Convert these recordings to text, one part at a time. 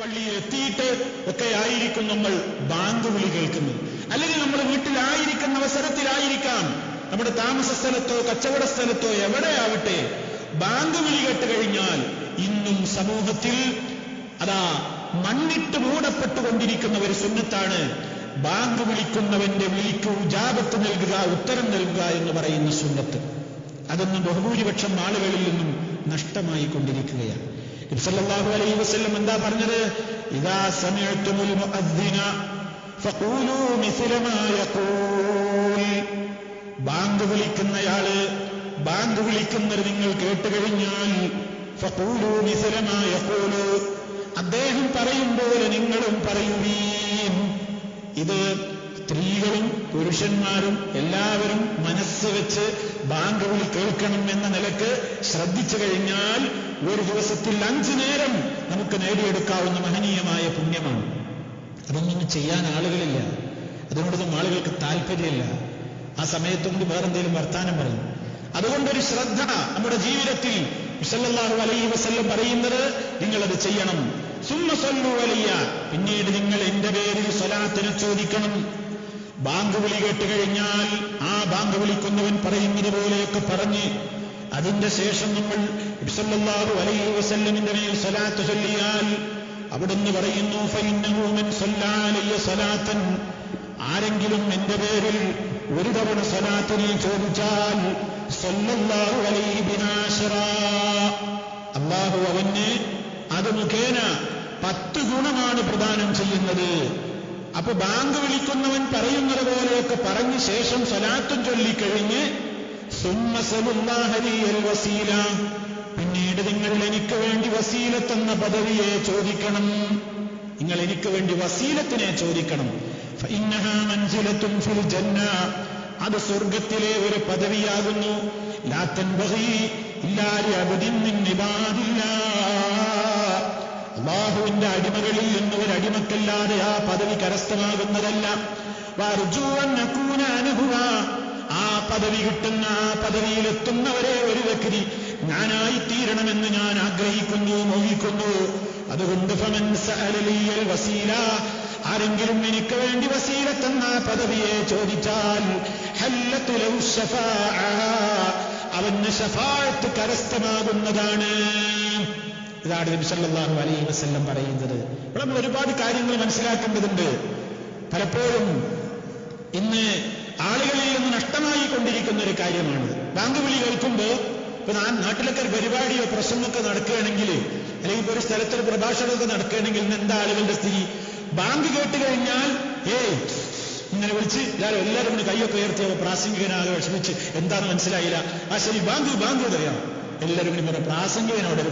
പള്ളിയിൽ എത്തിയിട്ട് ഒക്കെ ആയിരിക്കും നമ്മൾ ബാങ്ക് വിളി കേൾക്കുന്നത്. അല്ലെങ്കിൽ നമ്മൾ വീട്ടിലായിരിക്കുന്ന അവസരത്തിലായിരിക്കാം. നമ്മുടെ താമസ സ്ഥലത്തോ കച്ചവട സ്ഥലത്തോ എവിടെയാവട്ടെ ബാങ്ക് വിളി കേട്ട് കഴിഞ്ഞാൽ ഇന്നും സമൂഹത്തിൽ അതാ മണ്ണിട്ട് മൂടപ്പെട്ടുകൊണ്ടിരിക്കുന്ന ഒരു സുന്നത്താണ് ബാങ്ക് വിളിക്കുന്നവന്റെ വിളിക്ക് ജാപത്ത് നൽകുക ഉത്തരം നൽകുക എന്ന് പറയുന്ന സുന്നത്ത്. അതൊന്നും ബഹുഭൂരിപക്ഷം ആളുകളിൽ നിന്നും നഷ്ടമായി കൊണ്ടിരിക്കുകയാണ് സല്ലല്ലാഹു അലൈഹി വസല്ലം എന്താ പറഞ്ഞത്? ഇദാ സമിഅ്തുമുൽ മുഅദ്ദിന ഫഖൂലൂ മിസ്ല മാ യഖൂൽ. ബാങ്ക് വിളിക്കുന്നയാൾ ബാങ്ക് വിളിക്കുന്നത് നിങ്ങൾ കേട്ട് കഴിഞ്ഞാൽ ഫഖൂലൂ മിസ്ല മാ യഖൂൽ. അദ്ദേഹം പറയും പോലെ നിങ്ങളും പറയുവീൻ. ഇത് സ്ത്രീകളും പുരുഷന്മാരും എല്ലാവരും മനസ്സ് വെച്ച് ബാങ്ക് വിളി കേൾക്കണം എന്ന നിലയ്ക്ക് ശ്രദ്ധിച്ചു കഴിഞ്ഞാൽ ഒരു ദിവസത്തിൽ അഞ്ചു നേരം നമുക്ക് നേടിയെടുക്കാവുന്ന മഹനീയമായ പുണ്യമാണ്. അതൊന്നും ചെയ്യാൻ ആളുകളില്ല. അതിനോടൊന്നും ആളുകൾക്ക് താല്പര്യമില്ല ആ സമയത്തും കൂടി വേറെന്തെങ്കിലും വർത്താനം പറയും. അതുകൊണ്ടൊരു ശ്രദ്ധ നമ്മുടെ ജീവിതത്തിൽ വിസല്ലാഹു അലൈ വസല്ലം പറയുന്നത് നിങ്ങളത് ചെയ്യണം. സുമ്മ സ്വല്ലു വലിയ പിന്നീട് നിങ്ങൾ എന്റെ പേരിൽ സ്വലാത്തിന് ചോദിക്കണം. ബാങ്ക് വിളി കേട്ട് കഴിഞ്ഞാൽ ആ ബാങ്ക് വിളിക്കുന്നവൻ പറയുന്നത് പോലെയൊക്കെ പറഞ്ഞ് അതിന്റെ ശേഷം നമ്മൾ ഇബ്സല്ലാഹു അലൈഹി വസല്ലമിന്റെ മേൽ സലാത്ത് ചൊല്ലിയാൽ അവിടുന്ന് പറയുന്നു ഫൈനൂമൻ സല്ലാലയ്യ സ്വലാത്തൻ. ആരെങ്കിലും എന്റെ പേരിൽ ഒരു തവണ സലാത്തിനെ ചോദിച്ചാൽ സല്ലല്ലാഹു അലൈഹി ബിനാശറ അള്ളാഹു അവന് അത് മുഖേന പത്ത് ഗുണമാണ് പ്രദാനം ചെയ്യുന്നത്. അപ്പൊ ബാങ്ക് വിളിക്കുന്നവൻ പറയുന്നത് പോലെയൊക്കെ പറഞ്ഞ ശേഷം സ്വലാത്തും ചൊല്ലിക്കഴിഞ്ഞ് സുമ്മസലുല്ലാഹരിയൽ വസീല. പിന്നീട് നിങ്ങൾ എനിക്ക് വേണ്ടി വസീലത്തെന്ന പദവിയെ ചോദിക്കണം. നിങ്ങൾ എനിക്ക് വേണ്ടി വസീലത്തിനെ ചോദിക്കണം. ഫഇന്നഹാ മൻസിലത്തുൻ ഫിൽ ജന്ന. അത് സ്വർഗത്തിലെ ഒരു പദവിയാകുന്നു. ലാത്തൻ ബഹി ഇല്ലാരി അബദിൻ അടിമക്കല്ലാതെ ആ പദവി കരസ്ഥമാകുന്നതല്ല. ആ പദവി കിട്ടുന്ന ആ പദവിയിലെത്തുന്നവരെ ഒരു വ്യക്തി ഞാനായി തീരണമെന്ന് ഞാൻ ആഗ്രഹിക്കുന്നു മോഹിക്കുന്നു. അതുകൊണ്ട് വസീല. ആരെങ്കിലും എനിക്ക് വേണ്ടി വസീലത്തെന്ന പദവിയെ ചോദിച്ചാൽ അവന് ഷഫാഴത്ത് കരസ്ഥമാകുന്നതാണ്. ഇതാണ് നബി സല്ലല്ലാഹു അലൈഹി വസല്ലം പറയുന്നത്. ഇവിടെ നമ്മൾ ഒരുപാട് കാര്യങ്ങൾ മനസ്സിലാക്കേണ്ടതുണ്ട്. പലപ്പോഴും ഇന്ന് ആളുകളിൽ നിന്ന് നഷ്ടമായി കൊണ്ടിരിക്കുന്ന ഒരു കാര്യമാണ്. ബാങ്ക് വിളി കേൾക്കുമ്പോൾ ഇപ്പൊ നാ- നാട്ടിലൊക്കെ ഒരു പരിപാടിയോ പ്രശ്നമൊക്കെ നടക്കുകയാണെങ്കിൽ അല്ലെങ്കിൽ ഒരു സ്ഥലത്തൊരു പ്രഭാഷണമൊക്കെ നടക്കുകയാണെങ്കിൽ ഇന്ന് എന്താ ആളുകളുടെ സ്ഥിതി? ബാങ്ക് കേട്ട് കഴിഞ്ഞാൽ ഏയ് ഇങ്ങനെ വിളിച്ച് എല്ലാവരും എല്ലാവരും കൂടി കൈയൊക്കെ ഉയർത്തി പ്രാസംഗികനാകെ വിഷമിച്ച് എന്താണ് മനസ്സിലായില്ല. ആ ശരി ബാങ്ക് ബാങ്ക് പറയാം. എല്ലാവരും കൂടി പറയാം പ്രാസംഗികനോട് ഒരു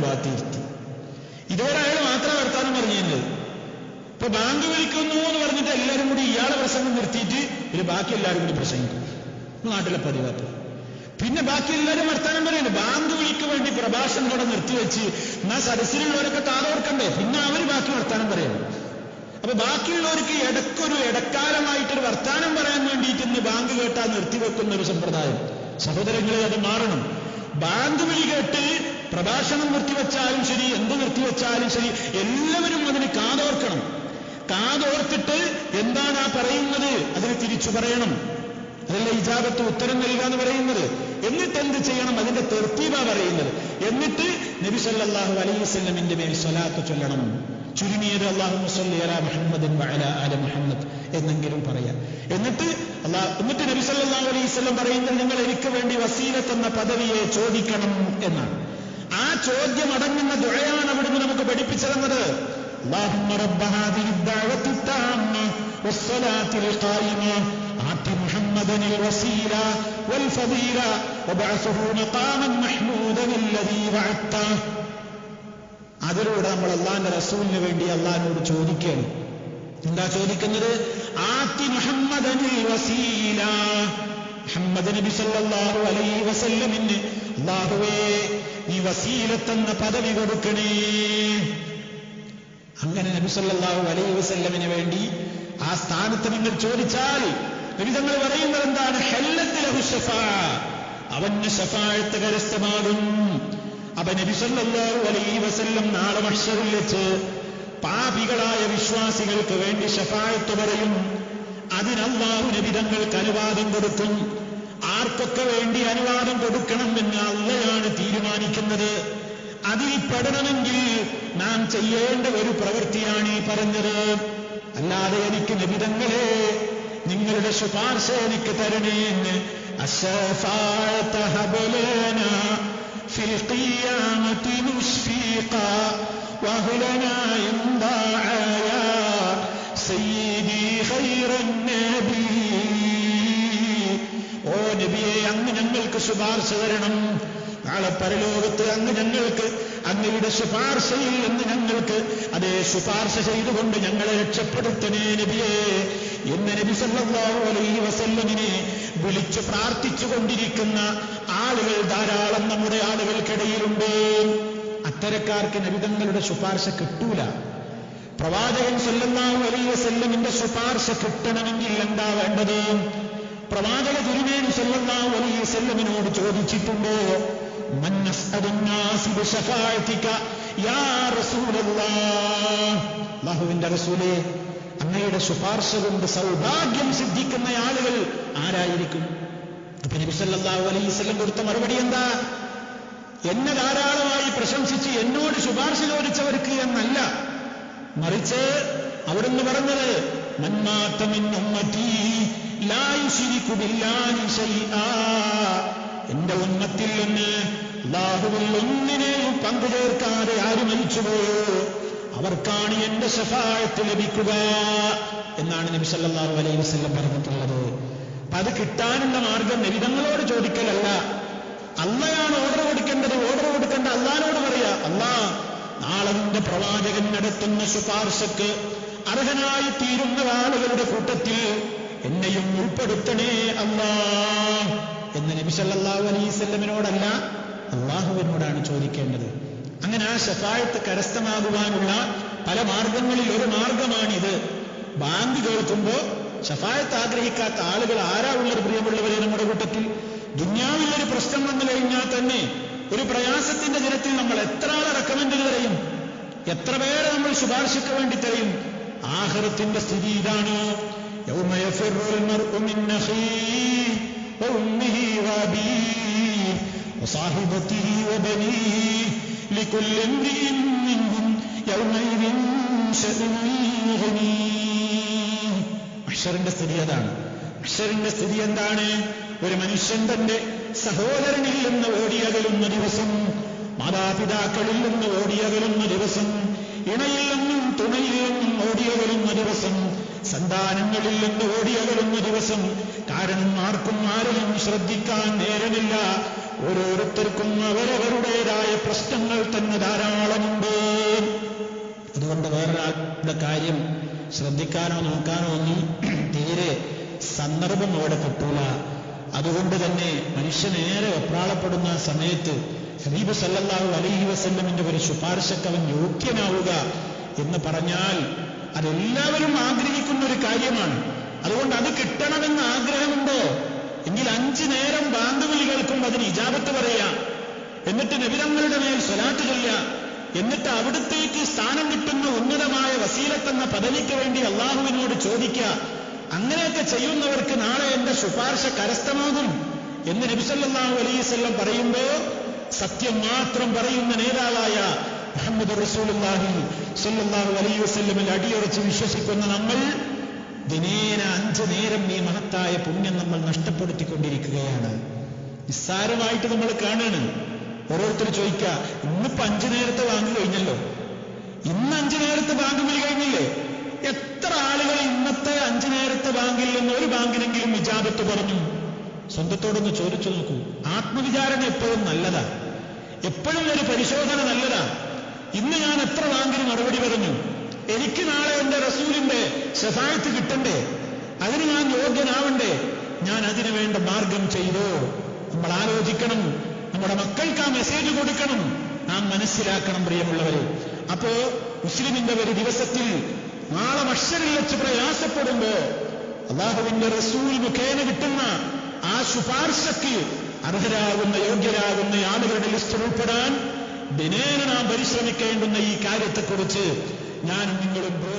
ഇതുവരെ അയാൾ മാത്രം വർത്താനം പറഞ്ഞിരുന്നത്. ഇപ്പൊ ബാങ്ക് വിളിക്കുന്നു എന്ന് പറഞ്ഞിട്ട് എല്ലാവരും കൂടി ഇയാളെ പ്രസംഗം നിർത്തിയിട്ട് ഒരു ബാക്കി എല്ലാവരും കൂടി പ്രസംഗിക്കും. നാട്ടിലെ പതിവാപ്പ് പിന്നെ ബാക്കി എല്ലാവരും വർത്താനം പറയുന്നു ബാങ്ക് വിളിക്ക് വേണ്ടി പ്രഭാഷണം കൂടെ നിർത്തിവെച്ച് എന്നാ സദസ്സിലുള്ളവരൊക്കെ താതോർക്കണ്ടേ പിന്നെ അവർ ബാക്കി വർത്താനം പറയുന്നു അപ്പൊ ബാക്കിയുള്ളവർക്ക് ഇടക്കൊരു ഇടക്കാലമായിട്ടൊരു വർത്താനം പറയാൻ വേണ്ടിയിട്ട് ഇന്ന് ബാങ്ക് കേട്ടാൽ നിർത്തിവെക്കുന്ന ഒരു സമ്പ്രദായം. സഹോദരങ്ങളെ അത് മാറണം. ബാങ്ക് വിളി കേട്ട് പ്രഭാഷണം നിർത്തിവെച്ചാലും ശരി എന്ത് നിർത്തിവെച്ചാലും ശരി എല്ലാവരും അതിന് കാതോർക്കണം. കാതോർത്തിട്ട് എന്താണ് ആ പറയുന്നത്? അതിന് തിരിച്ചു പറയണം. അതല്ല ഇജാബത്ത് ഉത്തരം നൽകുക എന്ന് പറയുന്നത്? എന്നിട്ട് എന്ത് ചെയ്യണം? അതിന്റെ തെർത്തീവ പറയുന്നത്. എന്നിട്ട് നബി സല്ലല്ലാഹു അലൈഹി വസല്ലമിന്റെ മേൽ സ്വലാത്ത് ചൊല്ലണം. ചുരുങ്ങിയത് അള്ളാഹു മുസല്ലി മുഹമ്മദ് അല മുഹമ്മദ് എന്നെങ്കിലും പറയാം. എന്നിട്ട് അള്ളാഹ് എന്നിട്ട് നബി സല്ലല്ലാഹു അലൈഹി വസല്ലം പറയുന്നത് നിങ്ങൾ എനിക്ക് വേണ്ടി വസീലത്ത് എന്ന പദവിയെ ചോദിക്കണം എന്നാണ്. ചോദ്യം അടങ്ങുന്ന ദുഴയാണ് അവിടുന്ന് നമുക്ക് പഠിപ്പിച്ചു തന്നത് اللهم رب هذه الدعوة التامة والصلاة القائمة آت محمدا الوسيلة والفضيلة وبعثه مقاما محمودا الذي وعدته അതിലൂടെ നമ്മൾ അള്ളാന്റെ റസൂലിന് വേണ്ടി അള്ളാഹിനോട് ചോദിക്കുകയാണ് എന്താ ചോദിക്കുന്നത് ആത്തി മുഹമ്മദനിൽ വസീല മുഹമ്മദ് നബി സല്ലല്ലാഹു അലൈഹി വസല്ലമിന് അള്ളാഹുവേ നീ വസീലത്തെന്ന പദവി കൊടുക്കണേ. അങ്ങനെ നബി അലൈ വസല്ലമിന് വേണ്ടി ആ സ്ഥാനത്ത് നിങ്ങൾ ചോദിച്ചാൽ നബി തങ്ങൾ പറയുന്നത് എന്താണ്? അവന് ഷഫാഴത്ത് കരസ്ഥമാകും. അപ്പൊ നബി അലൈ വസല്ലം നാളെ മഷറിൽ വെച്ച് പാപികളായ വിശ്വാസികൾക്ക് വേണ്ടി ശഫായത്ത് പറയും. അതിനല്ലാഹു നബിതങ്ങൾക്ക് അനുവാദം കൊടുക്കും. ആർക്കൊക്കെ വേണ്ടി അനുവാദം കൊടുക്കണമെന്ന് അള്ളയാണ് തീരുമാനിക്കുന്നത്. അതിൽ പെടണമെങ്കിൽ നാം ചെയ്യേണ്ട ഒരു പ്രവൃത്തിയാണ് ഈ പറഞ്ഞത്. അല്ലാതെ എനിക്ക് നിബിതങ്ങളെ നിങ്ങളുടെ ശുപാർശ എനിക്ക് തരണേന്ന് എന്ന് സയ്യിദി നബിയെ അങ്ങ് ഞങ്ങൾക്ക് ശുപാർശ തരണം. നാളെ പരലോകത്ത് അങ്ങ് ഞങ്ങൾക്ക് അങ്ങയുടെ ശുപാർശയിൽ എന്ന് ഞങ്ങൾക്ക് അതേ ശുപാർശ ചെയ്തുകൊണ്ട് ഞങ്ങളെ രക്ഷപ്പെടുത്തണേ നബിയെ. എന്ന് നബി സല്ലല്ലാഹു അലൈഹി വസല്ലമിനെ വിളിച്ചു പ്രാർത്ഥിച്ചു കൊണ്ടിരിക്കുന്ന ആളുകൾ ധാരാളം നമ്മുടെ ആളുകൾക്കിടയിലുണ്ട്. അത്തരക്കാർക്ക് നബിതങ്ങളുടെ ശുപാർശ കിട്ടൂല. പ്രവാചകൻ സല്ലല്ലാഹു അലൈഹി വസല്ലമിന്റെ ശുപാർശ കിട്ടണമെങ്കിൽ എന്താ വേണ്ടത്? പ്രവാചക തിരുമേനി സല്ലല്ലാഹു അലൈഹി വസല്ലമിനോട് ചോദിച്ചിട്ടുണ്ടോ മൻ റസൂലെ അങ്ങയുടെ ശുപാർശ കൊണ്ട് സൗഭാഗ്യം സിദ്ധിക്കുന്ന ആളുകൾ ആരായിരിക്കും? അപ്പൊ നബി സല്ലല്ലാഹു അലൈഹി വസല്ലം കൊടുത്ത മറുപടി എന്താ? എന്നെ ധാരാളമായി പ്രശംസിച്ച് എന്നോട് ശുപാർശ ചോദിച്ചവർക്ക് എന്നല്ല. മറിച്ച് അവിടുന്ന് പറഞ്ഞത് എന്റെ ഉന്നത്തിൽ നിന്ന് അള്ളാഹുവിൽ ഒന്നിനെയും പങ്കുചേർക്കാതെ ആര് മരിച്ചുപോയോ? അവർക്കാണ് എന്റെ സഫായത്ത് ലഭിക്കുക എന്നാണ് നബി സല്ലല്ലാഹു അലൈഹി വസല്ലം പറഞ്ഞിട്ടുള്ളത്. അപ്പൊ അത് കിട്ടാനുള്ള മാർഗം നബിതങ്ങളോട് ചോദിക്കലല്ല. അള്ളയാണ് ഓർഡർ കൊടുക്കേണ്ടത് ഓർഡർ കൊടുക്കേണ്ട അള്ളഹാനോട് പറയാ അള്ളാ നാളെ നിന്റെ പ്രവാചകൻ നടത്തുന്ന ശുപാർശക്ക് അർഹനായി തീരുന്ന ആളുകളുടെ കൂട്ടത്തിൽ എന്നെയും ഉൾപ്പെടുത്തണേ അള്ളാ എന്ന് നബി സല്ലല്ലാഹു അലൈഹി വസല്ലമിനോടല്ല അള്ളാഹുവിനോടാണ് ചോദിക്കേണ്ടത്. അങ്ങനെ ആ ഷഫായത്ത് കരസ്ഥമാകുവാനുള്ള പല മാർഗങ്ങളിൽ ഒരു മാർഗമാണിത്. ബാങ്ക് കേൾക്കുമ്പോ ഷഫായത്ത് ആഗ്രഹിക്കാത്ത ആളുകൾ ആരാ ഉള്ളത് പ്രിയമുള്ളവരെ നമ്മുടെ കൂട്ടത്തിൽ? ദുന്യാവിലൊരു പ്രശ്നം വന്നു കഴിഞ്ഞാൽ തന്നെ ഒരു പ്രയാസത്തിന്റെ ദിനത്തിൽ നമ്മൾ എത്ര ആളെ റെക്കമെൻഡ് തരയും? എത്ര പേരെ നമ്മൾ ശുപാർശയ്ക്ക് വേണ്ടി തരയും? ആഹാരത്തിന്റെ സ്ഥിതി ഇതാണ്. يوم يفر المرء من أخيه وأمه وأبيه وصاحبته وبنيه لكل امرئ منهم يومئذ شأن يغنيه അക്ഷറിന്റെ സ്ഥിതി അതാണ് അക്ഷറിന്റെ സ്ഥിതി എന്താണ് ഒരു മനുഷ്യൻ തന്റെ സഹോദരനിൽ നിന്ന് ഓടിയകലുന്ന ദിവസം മാതാപിതാക്കളിൽ നിന്ന് ഓടിയകലുന്ന ദിവസം ഇണയിൽ നിന്നും തുണയിൽ നിന്നും ഓടിയകലുന്ന ദിവസം സന്താനങ്ങളിൽ നിന്ന് ഓടിയകലുന്ന ദിവസം കാരണം ആർക്കും ആരെയും ശ്രദ്ധിക്കാൻ നേരമില്ല. ഓരോരുത്തർക്കും അവരവരുടേതായ പ്രശ്നങ്ങൾ തന്നെ ധാരാളമുണ്ട് അതുകൊണ്ട് വേറൊരാളുടെ കാര്യം ശ്രദ്ധിക്കാനോ നോക്കാനോ ഒന്നും തീരെ സന്ദർഭം അവിടെ കിട്ടൂല. അതുകൊണ്ട് തന്നെ മനുഷ്യനേറെ ഒപ്രാളപ്പെടുന്ന സമയത്ത് ഹബീബ് സല്ലല്ലാഹു അലൈഹി വസല്ലമിന്റെ ഒരു ശുപാർശക്ക് അവൻ യോഗ്യനാവുക എന്ന് പറഞ്ഞാൽ അതെല്ലാവരും ആഗ്രഹിക്കുന്ന ഒരു കാര്യമാണ്. അതുകൊണ്ട് അത് കിട്ടണമെന്ന് ആഗ്രഹമുണ്ടോ? എങ്കിൽ അഞ്ചു നേരം ബാങ്ക് കേൾക്കുമ്പോൾ അതിന് ഇജാബത്ത് പറയുക. എന്നിട്ട് നബിതങ്ങളുടെ മേൽ സ്വലാറ്റ് ചെയ്യുക എന്നിട്ട് അവിടുത്തേക്ക് സ്ഥാനം കിട്ടുന്ന ഉന്നതമായ വസീലത്തെന്ന പദവിക്ക് വേണ്ടി അള്ളാഹുവിനോട് ചോദിക്കുക. അങ്ങനെയൊക്കെ ചെയ്യുന്നവർക്ക് നാളെ എന്റെ ശുപാർശ കരസ്ഥമാകും എന്ന് നബിസല്ലാഹു അലൈസ്വല്ലം പറയുമ്പോ സത്യം മാത്രം പറയുന്ന നേതാവായ മുഹമ്മദ് റസൂലുള്ളാഹി സല്ലാഹു അലൈഹി വസ്ല്ലമിൽ അടിയറച്ച് വിശ്വസിക്കുന്ന നമ്മൾ ദിനേന അഞ്ചു നേരം ഈ മഹത്തായ പുണ്യം നമ്മൾ നഷ്ടപ്പെടുത്തിക്കൊണ്ടിരിക്കുകയാണ്. നിസ്സാരമായിട്ട് നമ്മൾ കാണാണ്. ഓരോരുത്തർ ചോദിക്കുക ഇന്നിപ്പോ അഞ്ചു നേരത്തെ ബാങ്ക് കഴിഞ്ഞല്ലോ? ഇന്ന് അഞ്ചു നേരത്തെ ബാങ്ക് വിളി കഴിഞ്ഞില്ലേ? എത്ര ആളുകൾ ഇന്നത്തെ അഞ്ചു നേരത്തെ ബാങ്കിൽ നിന്ന് ഒരു ബാങ്കിനെങ്കിലും വിജാപത്ത് പറഞ്ഞു? സ്വന്തത്തോടൊന്ന് ചോദിച്ചു നോക്കൂ. ആത്മവിചാരണ എപ്പോഴും നല്ലതാ. എപ്പോഴും ഒരു പരിശോധന നല്ലതാ. ഇന്ന് ഞാൻ എത്ര ബാങ്കിന് മറുപടി പറഞ്ഞു? എനിക്ക് നാളെ എന്റെ റസൂലിന്റെ ശഫായത്ത് കിട്ടണ്ടേ? അതിന് ഞാൻ യോഗ്യനാവണ്ടേ? ഞാൻ അതിനു വേണ്ട മാർഗം ചെയ്തോ? നമ്മൾ ആലോചിക്കണം. നമ്മുടെ മക്കൾക്ക് ആ മെസ്സേജ് കൊടുക്കണം. നാം മനസ്സിലാക്കണം പ്രിയമുള്ളവരെ. അപ്പോ മുസ്ലിമിന്റെ ഒരു ദിവസത്തിൽ നാളെ മഷറിൽ വെച്ച് പ്രയാസപ്പെടുമ്പോ അള്ളാഹുവിന്റെ റസൂൽ മുഖേന കിട്ടുന്ന ആ ശുപാർശയ്ക്ക് അർഹരാകുന്ന യോഗ്യരാകുന്ന ആളുകളുടെ ലിസ്റ്റിൽ ഉൾപ്പെടാൻ ദിനേന നാം പരിശ്രമിക്കേണ്ടുന്ന ഈ കാര്യത്തെക്കുറിച്ച് ഞാനും നിങ്ങളും ബോധവാന്മാരാണ്